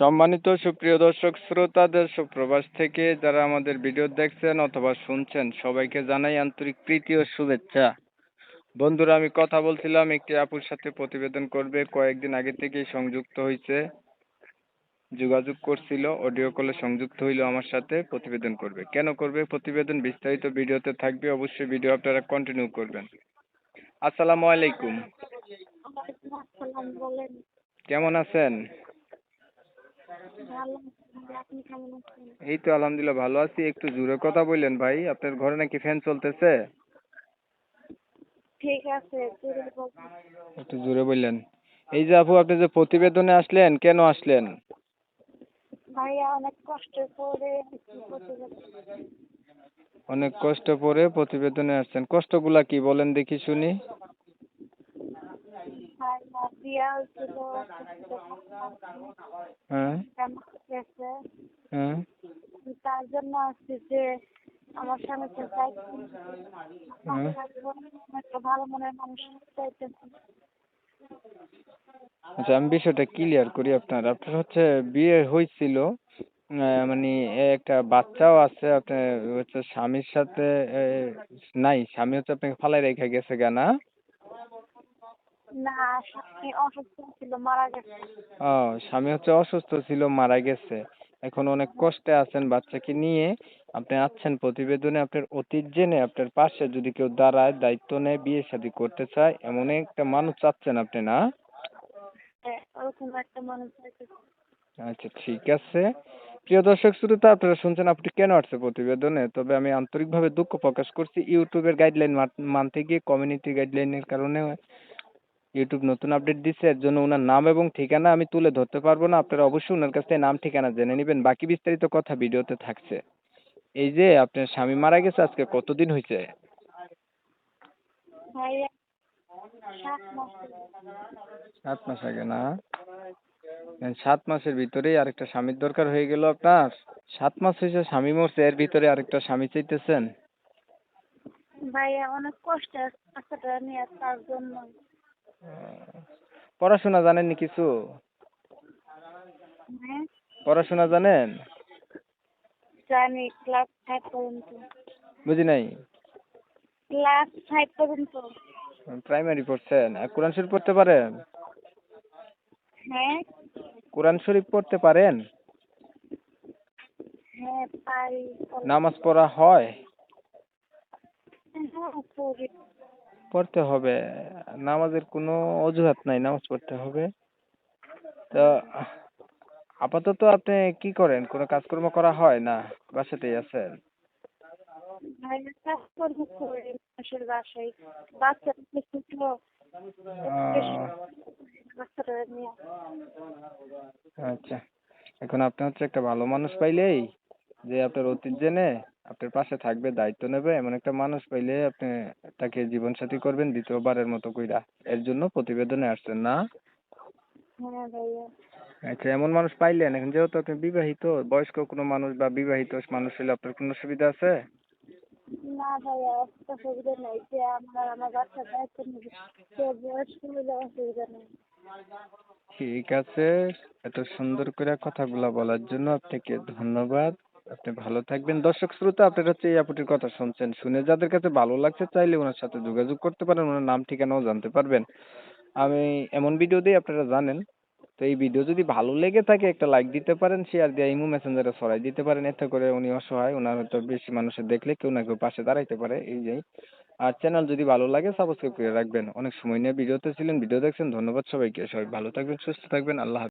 সম্মানিত সুপ্রিয় দর্শক শ্রোতাদের সুপ্রবাস থেকে যারা আমাদের ভিডিও দেখছেন অথবা শুনছেন সবাইকে জানাই আন্তরিক প্রীতি ও শুভেচ্ছা। বন্ধুরা আমি কথা বলছিলাম একটি আপুর সাথে প্রতিবেদন করবে কয়েকদিন আগে থেকেই সংযুক্ত হয়েছে যোগাযোগ করছিল অডিও কলে সংযুক্ত হইল আমার সাথে প্রতিবেদন করবে। কেন করবে? প্রতিবেদন বিস্তারিত ভিডিওতে থাকবে অবশ্যই ভিডিও আপনারা কন্টিনিউ করবেন। আসসালামু আলাইকুম। কেমন আছেন ভালো আছি। আপনি কেমন আছেন এই তো আলহামদুলিল্লাহ ভালো আছি। একটু জোরে কথা বললেন ভাই। আপনার ঘরে নাকি ফ্যান চলতেছে? ঠিক আছে একটু জোরে বললেন। এই যে আপু আপনি যে প্রতিবেদনে আসলেন কেন আসলেন? ভাইয়া অনেক কষ্ট করে প্রতিবেদন। অনেক কষ্ট করে প্রতিবেদনে আসছেন। কষ্টগুলা কি বলেন দেখি শুনি ভাইয়া বিয়া হয়েছিল হ্যাঁ গেছে হ্যাঁ তার জন্য আসছি যে আমার ভালো মনের মানুষ চাইতেছি আচ্ছা আমি বিষয়টা ক্লিয়ার করি আপনার। আপনার হচ্ছে বিয়ে হয়েছিল মানে একটা বাচ্চাও আছে আপনার হচ্ছে স্বামীর সাথে নাই স্বামী হচ্ছে আপনাকে ফালাই রেখে গেছে গা না? না স্বামী অসুস্থ ছিল মারা গেছে। ও স্বামী হচ্ছে অসুস্থ ছিল মারা গেছে। এখন অনেক কষ্টে আছেন বাচ্চাকে নিয়ে। আপনি আছেন প্রতিবেদনে আপনার অতীত জেনে আপনার পাশে যদি কেউ দাঁড়ায় দায়িত্ব নেয় বিয়ে শাদী করতে চায় এমন একটা মানুষ চাচ্ছেন আপনি না? হ্যাঁ, আচ্ছা ঠিক আছে। প্রিয় দর্শক শ্রোতা আপনারা শুনছেন আপনি কেন আসছে প্রতিবেদনে? তবে আমি আন্তরিকভাবে দুঃখ প্রকাশ করছি। ইউটিউবের গাইডলাইন মানতে গিয়ে কমিউনিটি গাইডলাইনের কারণে ইউটিউব নতুন আপডেট দিচ্ছে এর জন্য ওনার নাম এবং ঠিকানা আমি তুলে ধরতে পারব না। আপনারা অবশ্যই ওনার কাছ থেকে নাম ঠিকানা জেনে নেবেন। বাকি বিস্তারিত কথা ভিডিওতে থাকছে। এই যে আপনার স্বামী মারা গেছে আজকে কতদিন হয়েছে সাত মাস আগে না? সাত মাসের ভিতরেই আরেকটা স্বামীর দরকার হয়ে গেল আপনার। সাত মাস হয়েছে স্বামী মরছে এর ভিতরে আরেকটা স্বামী চাইতেছেন। ভাইয়া অনেক কষ্টে আছে নিয়ে তার জন্য। পড়াশোনা জানেননি কিছু? হ্যাঁ। পড়াশোনা জানেন? জানি ক্লাস ফাইভ পর্যন্ত। বুঝি নাই? ক্লাস ফাইভ পর্যন্ত। প্রাইমারি পড়ছেন? আর কোরআন শরীফ পড়তে পারেন? হ্যাঁ। কোরআন শরীফ পড়তে পারেন? হ্যাঁ পারি। নামাজ পড়া হ্যাঁ? পড়তে হবে। নামাজের কোনো অজুহাত নাই নামাজ পড়তে হবে। তো আপাতত আপনি কি করেন? কোনো কাজকর্ম করা হয় না? বাসাতেই আছেন? আচ্ছা। এখন আপনি হচ্ছে একটা ভালো মানুষ পাইলেই যে আপনার অতীত জেনে আপনার পাশে থাকবে দায়িত্ব নেবে এমন একটা মানুষ পাইলে আপনি তাকে জীবন সাথী করবেন দ্বিতীয়বারের মতো কইরা। এর জন্য প্রতিবেদনে আসছেন না? হ্যাঁ ভাইয়া। আচ্ছা এমন মানুষ পাইলেন এখন যেহেতু আপনি বিবাহিত বয়স্ক কোনো মানুষ বা বিবাহিত মানুষ হলে আপনার কোনো সুবিধা আছে? না ভাইয়া একটা সুবিধা নেই যে আমার আমার বাচ্চা দায়িত্ব নেবে সে বয়স্ক হলে অসুবিধা নেই। ঠিক আছে এত সুন্দর করে কথাগুলো বলার জন্য আপনাকে ধন্যবাদ। আপনি ভালো থাকবেন। দর্শক শ্রোতা, আপনারা হচ্ছে এই আপুটির কথা শুনছেন। শুনে যাদের কাছে ভালো লাগছে, চাইলে ওনার সাথে যোগাযোগ করতে পারেন, ওনার নাম, ঠিকানাও জানতে পারবেন। আমি এমন ভিডিও দিই, আপনারা জানেন। তো এই ভিডিও যদি ভালো লেগে থাকে, একটা লাইক দিতে পারেন শেয়ার দিয়ে ইমো মেসেঞ্জারে ছড়াই দিতে পারেন। এতে করে উনি অসহায়, ওনার হয়তো বেশি মানুষের দেখলে কেউ না কেউ পাশে দাঁড়াইতে পারে। এই যেই আর চ্যানেল যদি ভালো লাগে সাবস্ক্রাইব করে রাখবেন। অনেক সময় নিয়ে ভিডিওতে ছিলেন ভিডিও দেখছেন। ধন্যবাদ সবাইকে। সবাই ভালো থাকবেন, সুস্থ থাকবেন। আল্লাহ।